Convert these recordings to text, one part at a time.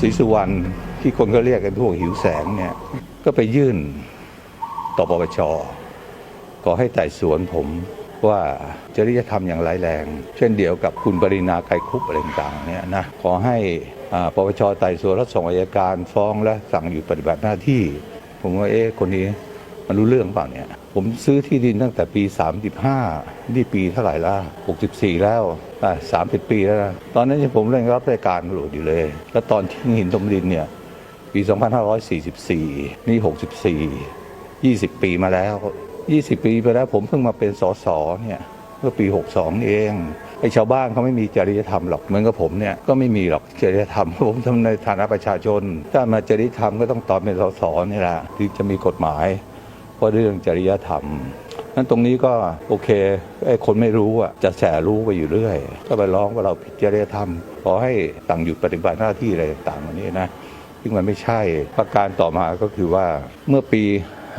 ศรีสุวรรณที่คนก็เรียกกันพวกหิวแสงเนี่ย ก็ไปยื่นต่อปปชขอให้ไต่สวนผมว่าจริยธรรมอย่างร้ายแรง เช่นเดียวกับคุณปรินาไกรคุปอะไรต่างๆเนี่ยนะขอให้ปปชไต่สวนแล้วส่งอัยการฟ้องและสั่งหยุดปฏิบัติหน้าที่ ผมว่าเอ๊ะคนนี้ มันรู้เรื่องเปล่าเนี่ย ผมซื้อที่ดินตั้งแต่ปี 35นี่ปีเท่าไหร่ละ64 แล้วอ่า30 ปีแล้วนะตอนนั้นผมเร่งรับราชการตำรวจอยู่เลย แล้วตอนที่หินตมดินเนี่ยปี 2544 นี่ 64 20 ปีมาแล้ว 20 ปีไปแล้วผมเพิ่งมาเป็นสสเนี่ยเมื่อปี 62 เองไอ้ชาวบ้านเขาไม่มีจริยธรรมหรอกเหมือนกับผมเนี่ยก็ไม่มีหรอกจริยธรรมผมทำในฐานะประชาชน ถ้ามาจริยธรรมก็ต้องตอนเป็นสสนี่แหละที่จะมีกฎหมาย เพราะเรื่องจริยธรรมนั้นตรงนี้ก็โอเคไอ้คนไม่รู้อะจะแสรู้ไปอยู่เรื่อย ก็ไปร้องว่าเราผิดจริยธรรม ขอให้ต่างหยุดปฏิบัติหน้าที่อะไรต่างๆเหล่านี้นะซึ่งมันไม่ใช่ประการต่อมาก็คือว่าเมื่อปี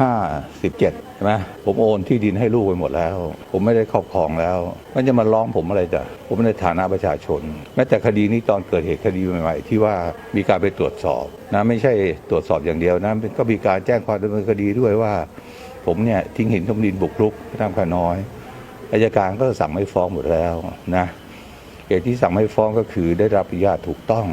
57ใช่ไหมผมโอนที่ดินให้ลูกไปหมดแล้ว ผมไม่ได้ครอบครองแล้ว มันจะมาร้องผมอะไรจ้ะผมในฐานะประชาชนแม้แต่คดีนี้ตอนเกิดเหตุคดีใหม่ๆที่ว่ามีการไปตรวจสอบนะไม่ใช่ตรวจสอบอย่างเดียวนะก็มีการแจ้งความดำเนินคดีด้วยว่า ผมเนี่ยทิ้งหินทมดินบุกรุกพระนามขาน้อยอายการก็สั่งไม่ฟ้องหมดแล้วนะเหตุที่สั่งไม่ฟ้องก็คือได้รับอนุญาตถูกต้อง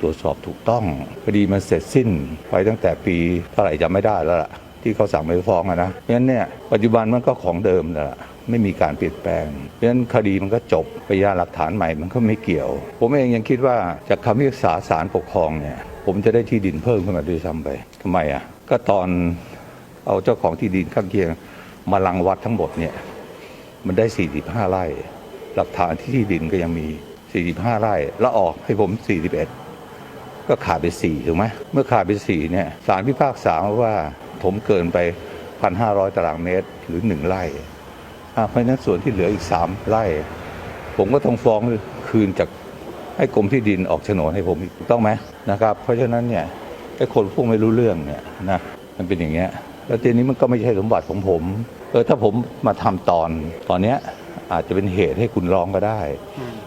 ตรวจสอบถูกต้องคดีมันเสร็จสิ้นไปตั้งแต่ปีเท่าไหร่จำไม่ได้แล้วล่ะ ที่เขาสั่งไม่ฟ้องอะนะเพราะฉะนั้นเนี่ยปัจจุบันมันก็ของเดิมนั่นแหละไม่มีการเปลี่ยนแปลง เพราะฉะนั้นคดีมันก็จบพยานหลักฐานใหม่มันก็ไม่เกี่ยว ผมเองยังคิดว่าจากคำพิพากษาศาลปกครองเนี่ยผมจะได้ที่ดินเพิ่มขึ้นมาด้วยซ้ำไปทำไมอะก็ตอนเอาเจ้าของที่ดินข้างเคียงมาลังวัดทั้งหมดเนี่ยมันได้ 45 ไร่ หลักฐานที่ที่ดินก็ยังมี 45 ไร่ แล้วออกให้ผม 41 ก็ขาดไป 4 ถูกไหม เมื่อขาดไป 4 เนี่ย ศาลพิพากษามาว่า ผมเกินไป 1,500 ตารางเมตรหรือ 1 ไร่อ่เพราะฉะนั้นส่วนที่เหลืออีก 3 ไร่ ผมก็ต้องฟ้องคืนจากให้กรมที่ดินออกโฉนดให้ผมถูกต้องไหมนะครับเพราะฉะนั้นเนี่ยไอ้คนพวกไม่รู้เรื่องเนี่ยนะมันเป็นอย่างเงี้ยแล้วทีนี้มันก็ไม่ใช่สมบัติของผมเออถ้าผมมาทำตอนตอนเนี้ยอาจจะเป็นเหตุให้คุณร้องก็ได้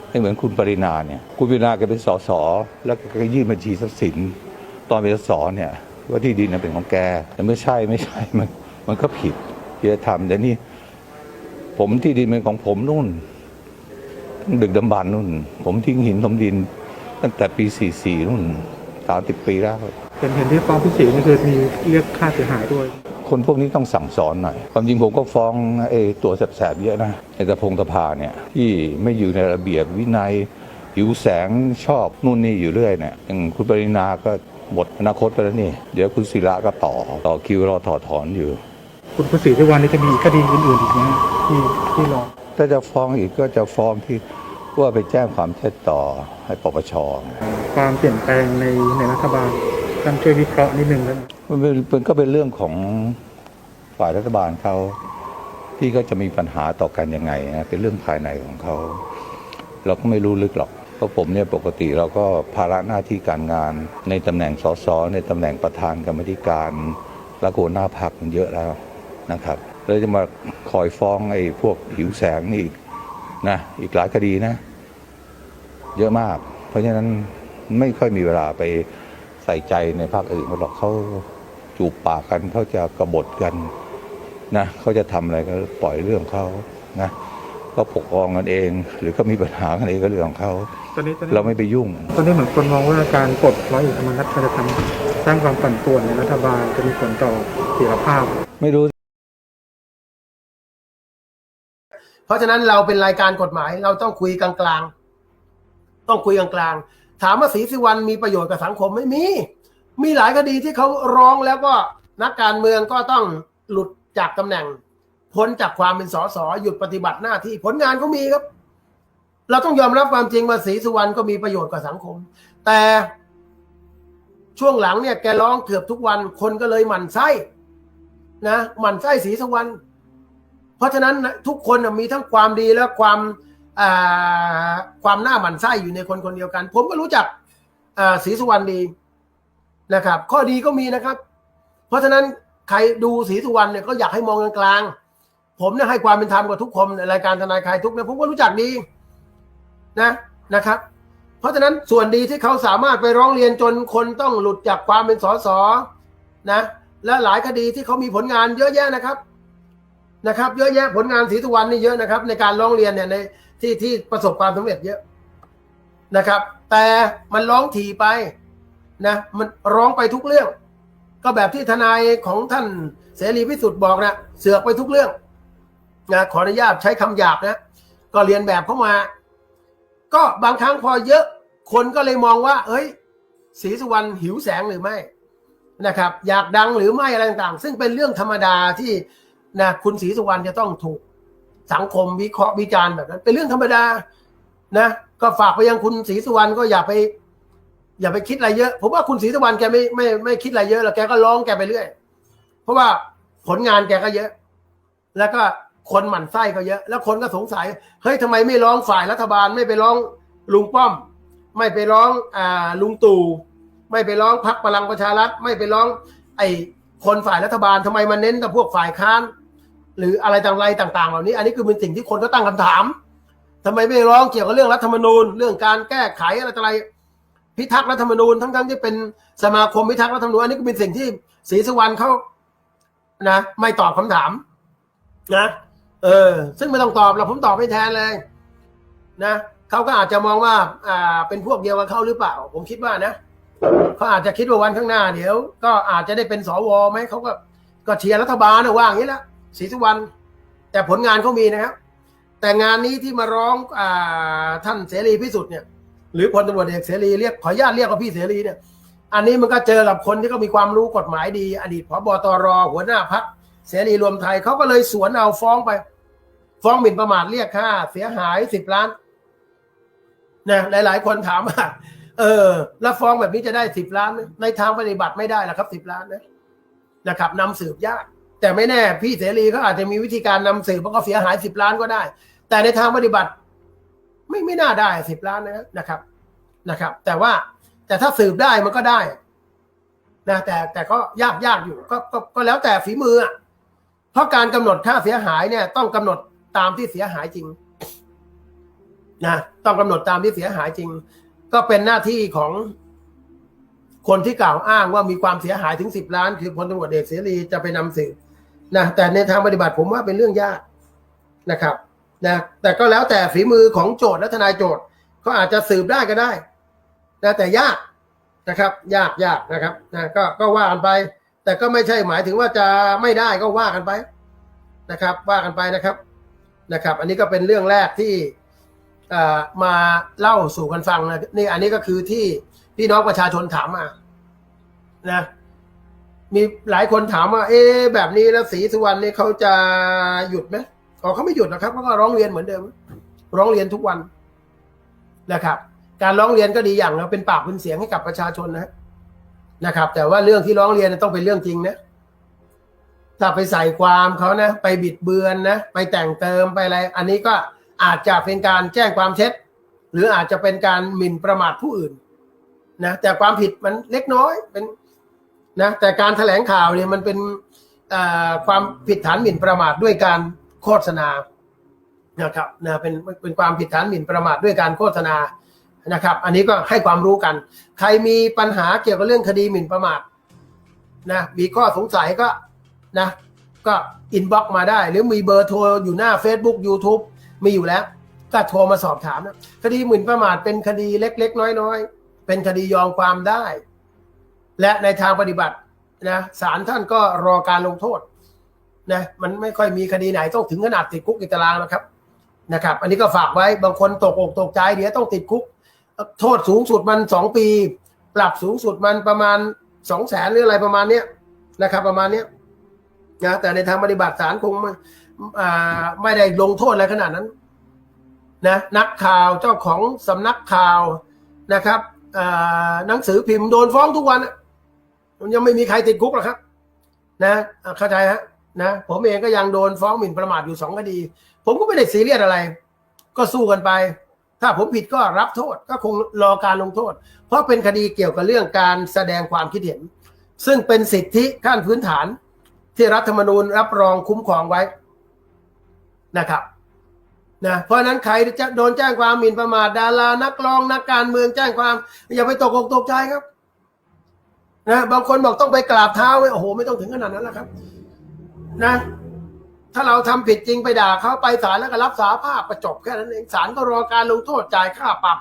ให้เหมือนคุณปรินาเนี่ยคุณปรินาแกเป็นสสแล้วก็ยื่นบัญชีทรัพย์สิน ตอนเป็นสสเนี่ย ว่าที่ดินนั้นเป็นของแก แต่ไม่ใช่ไม่ใช่มันมันก็ผิดที่จะทำแต่นี่ผมที่ดินเป็นของผมนู่น ดึกดำบรรพ์นู่น ผมทิ้งหินถมดิน ตั้งแต่ปี 44 นู่น 30 ปีแล้วเป็นเห็นที่ฟ้องพิเศษนี่คือมีเรียกค่าเสียหายด้วย คนพวกนี้ต้องสั่งสอนหน่อย ความจริงผมก็ฟ้องไอ้ตัวแสบๆเยอะนะไอ้ตะพงตะพาเนี่ย ที่ไม่อยู่ในระเบียบวินัยหิวแสงชอบนู่นนี่อยู่เรื่อยเนี่ยอย่างคุณปรินาก็ หมดอนาคตไปแล้วนี่ เดี๋ยวคุณศิระก็ต่อ ต่อคิวรอถอดถอนอยู่ คุณคุณศรีสุวรรณนี่จะมีคดีอื่นๆอีกไหมที่ที่รอถ้าจะฟ้องอีกก็จะฟ้องที่ว่าไปแจ้งความเท็จต่อให้ปปชความเปลี่ยนแปลงในในรัฐบาลท่านช่วยวิเคราะห์นิดนึงแล้วมันเป็นมันก็เป็นเรื่องของฝ่ายรัฐบาลเขาที่ก็จะมีปัญหาต่อกันยังไงนะเป็นเรื่องภายในของเขา เราก็ไม่รู้ลึกหรอก เพราะผมเนี่ยปกติเราก็ภาระหน้าที่การงาน ในตำแหน่งสสในตำแหน่งประธานกรรมธิการและโกหน้าพักมันเยอะแล้วนะครับแล้วจะมาคอยฟ้องไอ้พวกหิวแสงนี่อีกนะอีกหลายคดีนะ เยอะมาก เพราะฉะนั้นไม่ค่อยมีเวลาไปใส่ใจในภาคอื่นหรอกเขาจูบปากกันเขาจะกระบฏกันนะเขาจะทำอะไรก็ปล่อยเรื่องเขานะ ก็ปกครองกันเอง หรือก็มีปัญหากันเองก็เรื่องของเขาตอนนี้ตอนนี้เราไม่ไปยุ่ง ตอนนี้เหมือนคนมองว่าการปลดร้อยเอกธรรมนัฐมันจะทำสร้างความปั่นป่วนในรัฐบาลจะมีผลต่อเสถียรภาพ ไม่รู้ เพราะฉะนั้นเราเป็นรายการกฎหมายเราต้องคุยกลางๆ ต้องคุยกลางๆ ถามว่าศรีสุวรรณมีประโยชน์กับสังคมไม่มี มีหลายคดีที่เขาร้องแล้วก็นักการเมืองก็ต้องหลุดจากตำแหน่ง พ้นจากความเป็นสสหยุดปฏิบัติหน้าที่ผลงานเขามีครับ เราต้องยอมรับความจริงว่าศรีสุวรรณก็มีประโยชน์กับสังคม แต่ช่วงหลังเนี่ยแกร้องเกือบทุกวันคนก็เลยหมั่นไส้นะหมั่นไส้ศรีสุวรรณเพราะฉะนั้นทุกคนมีทั้งความดีและความความหน้าหมั่นไส้อยู่ในคนคนเดียวกัน ผมก็รู้จักศรีสุวรรณดีนะครับ ข้อดีก็มีนะครับ เพราะฉะนั้นใครดูศรีสุวรรณเนี่ยก็อยากให้มองกลางๆ ผมเนี่ยให้ความเป็นธรรมกับทุกคนในรายการทนายคลายทุกเนี่ยผมก็รู้จักดีนะนะครับ เพราะฉะนั้นส่วนดีที่เขาสามารถไปร้องเรียนจนคนต้องหลุดจากความเป็นสสนะ และหลายคดีที่เขามีผลงานเยอะแยะนะครับนะครับ เยอะแยะผลงานศรีสุวรรณนี่เยอะนะครับ ในการร้องเรียนเนี่ยในที่ที่ประสบความสำเร็จเยอะนะครับ แต่มันร้องถี่ไปนะมันร้องไปทุกเรื่อง ก็แบบที่ทนายของท่านเสรีพิสุทธิ์บอกนะเสือกไปทุกเรื่อง นะขออนุญาตใช้คำหยาบนะ ก็เรียนแบบเข้ามา ก็บางครั้งพอเยอะ คนก็เลยมองว่า เอ้ยศรีสุวรรณหิวแสงหรือไม่นะครับ อยากดังหรือไม่อะไรต่างๆ ซึ่งเป็นเรื่องธรรมดาที่นะคุณศรีสุวรรณจะต้องถูกสังคมวิเคราะห์วิจารณ์แบบนั้น เป็นเรื่องธรรมดานะก็ฝากไปยังคุณศรีสุวรรณก็อย่าไป อย่าไปคิดอะไรเยอะ ผมว่าคุณศรีสุวรรณแกไม่ไม่ไม่คิดอะไรเยอะหรอกแกก็ร้องแกไปเรื่อย เพราะว่าผลงานแกก็เยอะ แล้วก็ คนหมั่นไส้ก็เยอะ แล้วคนก็สงสัยเฮ้ยทำไมไม่ร้องฝ่ายรัฐบาล ไม่ไปร้องลุงป้อม ไม่ไปร้องอ่าลุงตู่ไม่ไปร้องพักพลังประชารัฐ ไม่ไปร้อง ไอ้คนฝ่ายรัฐบาลทำไมมาเน้นแต่พวกฝ่ายค้าน หรืออะไรต่างไรต่าง ๆ เหล่านี้ อันนี้คือเป็นสิ่งที่คนก็ตั้งคำถามทำไมไม่ร้องเกี่ยวกับเรื่องรัฐธรรมนูญ เรื่องการแก้ไขอะไรต่ออะไรพิทักษ์รัฐธรรมนูญทั้งๆที่เป็นสมาคมพิทักษ์รัฐธรรมนูญอันนี้ก็เป็นสิ่งที่ศรีสุวรรณเขานะ ไม่ตอบคำถามนะ เออ ซึ่งไม่ต้องตอบเราผมตอบไม่แทนเลย นะเขาก็อาจจะมองว่า อ่า เป็นพวกเดียวกับเขาหรือเปล่า ผมคิดว่านะเขาอาจจะคิดว่าวันข้างหน้าเดี๋ยว ก็อาจจะได้เป็นสวไหมเขาก็ก็เชียร์รัฐบาลนะว่าอย่างนี้และศรีสุวรรณแต่ผลงานเขามีนะครับ แต่งานนี้ที่มาร้องอ่าท่านเสรีพิสุทธิ์เนี่ย หรือพลตำรวจเอกเสรีเรียกขออนุญาตเรียกว่าพี่เสรีเนี่ย อันนี้มันก็เจอกับคนที่เขามีความรู้กฎหมายดี อดีตพบตรหัวหน้าพักเสรีรวมไทยเขาก็เลยสวนเอาฟ้องไป ฟ้องหมิ่นประมาทเรียกค่าเสียหายสิบล้านนะหลาย ๆ คนถามว่าเออแล้วฟ้องแบบนี้จะได้สิบล้าน ในทางปฏิบัติไม่ได้หรอกครับสิบล้านนะนะครับนำสืบยาก แต่ไม่แน่ พี่เสรีเขาอาจจะมีวิธีการนำสืบเพราะเขาเสียหายสิบล้านก็ได้ แต่ในทางปฏิบัติ ไม่ไม่น่าได้สิบล้านนะนะครับนะครับ แต่ว่าแต่ถ้าสืบได้มันก็ได้นะแต่แต่ก็ยากยากอยู่ก็ก็ก็แล้วแต่ฝีมืออะเพราะการกำหนดค่าเสียหายเนี่ย ต้องกำหนด ตามที่เสียหายจริงนะต้องกำหนดตามที่เสียหายจริง ก็เป็นหน้าที่ของคนที่กล่าวอ้างว่ามีความเสียหายถึงสิบล้าน คือพลตำรวจเอกเสรีจะไปนำสืบนะแต่ในทางปฏิบัติผมว่าเป็นเรื่องยากนะครับนะแต่ก็แล้วแต่ฝีมือของโจทย์และทนายโจทย์เขาอาจจะสืบได้ก็ได้นะแต่ยากนะครับ ยากยากนะครับนะก็ก็ว่ากันไป แต่ก็ไม่ใช่หมายถึงว่าจะไม่ได้ก็ว่ากันไปนะครับ ว่ากันไปนะครับ นะครับ อันนี้ก็เป็นเรื่องแรกที่มาเล่าสู่กันฟังนะนี่อันนี้ก็คือที่พี่น้องประชาชนถามมานะมีหลายคนถามว่า เอ๊แบบนี้แล้วศรีสุวรรณนี่เขาจะหยุดไหมอ๋อเขาไม่หยุดนะครับเขาก็ร้องเรียนเหมือนเดิม ร้องเรียนทุกวันนะครับ การร้องเรียนก็ดีอย่างนะเป็นปากเป็นเสียงให้กับประชาชนนะนะครับ แต่ว่าเรื่องที่ร้องเรียนต้องเป็นเรื่องจริงนะ ถ้าไปใส่ความเขานะ ไปบิดเบือนนะ ไปแต่งเติมไปอะไร อันนี้ก็อาจจะเป็นการแจ้งความเท็จ หรืออาจจะเป็นการหมิ่นประมาทผู้อื่นนะแต่ความผิดมันเล็กน้อยเป็นนะแต่การแถลงข่าวเนี่ยมันเป็นความผิดฐานหมิ่นประมาทด้วยการโฆษณานะครับนะเป็นเป็นความผิดฐานหมิ่นประมาทด้วยการโฆษณานะครับ อันนี้ก็ให้ความรู้กัน ใครมีปัญหาเกี่ยวกับเรื่องคดีหมิ่นประมาทนะมีข้อสงสัยก็ นะ ก็อินบ็อกมาได้ หรือมีเบอร์โทรอยู่หน้า Facebook YouTube มีอยู่แล้ว ก็โทรมาสอบถามนะคดีหมิ่นประมาทเป็นคดีเล็ก ๆ น้อยๆ เป็นคดียอมความได้ และในทางปฏิบัตินะศาลท่านก็รอการลงโทษนะมันไม่ค่อยมีคดีไหนต้องถึงขนาดติดคุกติดตารางนะครับนะครับ อันนี้ก็ฝากไว้บางคนตกอกตกใจเดี๋ยวต้องติดคุก โทษสูงสุดมันสองปี ปรับสูงสุดมันประมาณสองแสนหรืออะไรประมาณเนี้ยนะครับ ประมาณเนี้ย นะแต่ในทางปฏิบัติศาลคงไม่ไม่ได้ลงโทษอะไรขนาดนั้นนะนักข่าวเจ้าของสำนักข่าวนะครับหนังสือพิมพ์โดนฟ้องทุกวันมันยังไม่มีใครติดคุกหรอกครับนะอะเข้าใจฮะนะผมเองก็ยังโดนฟ้องหมิ่นประมาทอยู่สองคดี ผมก็ไม่ได้ซีเรียสอะไร ก็สู้กันไป ถ้าผมผิดก็รับโทษก็คงรอการลงโทษ เพราะเป็นคดีเกี่ยวกับเรื่องการแสดงความคิดเห็น ซึ่งเป็นสิทธิขั้นพื้นฐาน ที่รัฐธรรมนูญรับรองคุ้มครองไว้นะครับนะเพราะฉะนั้นใครจะโดนแจ้งความหมิ่นประมาทดารานักร้องนักการเมืองแจ้งความ อย่าไปตกอกตกใจครับนะบางคนบอกต้องไปกราบเท้าไว้โอ้โห ไม่ต้องถึงขนาดนั้นแล้วครับ นะ ถ้าเราทำผิดจริงไปด่าเขาไปศาลแล้วก็รับสาภาพประจบแค่นั้นเองศาลก็รอการลงโทษจ่ายค่าปรับ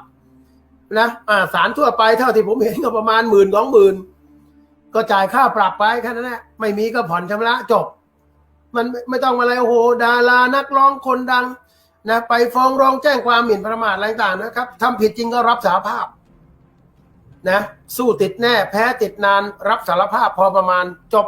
นะอ่าศาลทั่วไปเท่าที่ผมเห็นก็ประมาณหมื่นสองหมื่น ก็จ่ายค่าปรับไปแค่นั้นแหละไม่มีก็ผ่อนชำระจบ มันไม่ต้องอะไรโอ้โหดารานักร้องคนดังนะไปฟ้องร้องแจ้งความหมิ่นประมาทอะไรต่างนะครับทำผิดจริงก็รับสารภาพนะสู้ติดแน่แพ้ติดนานรับสารภาพพอประมาณจบ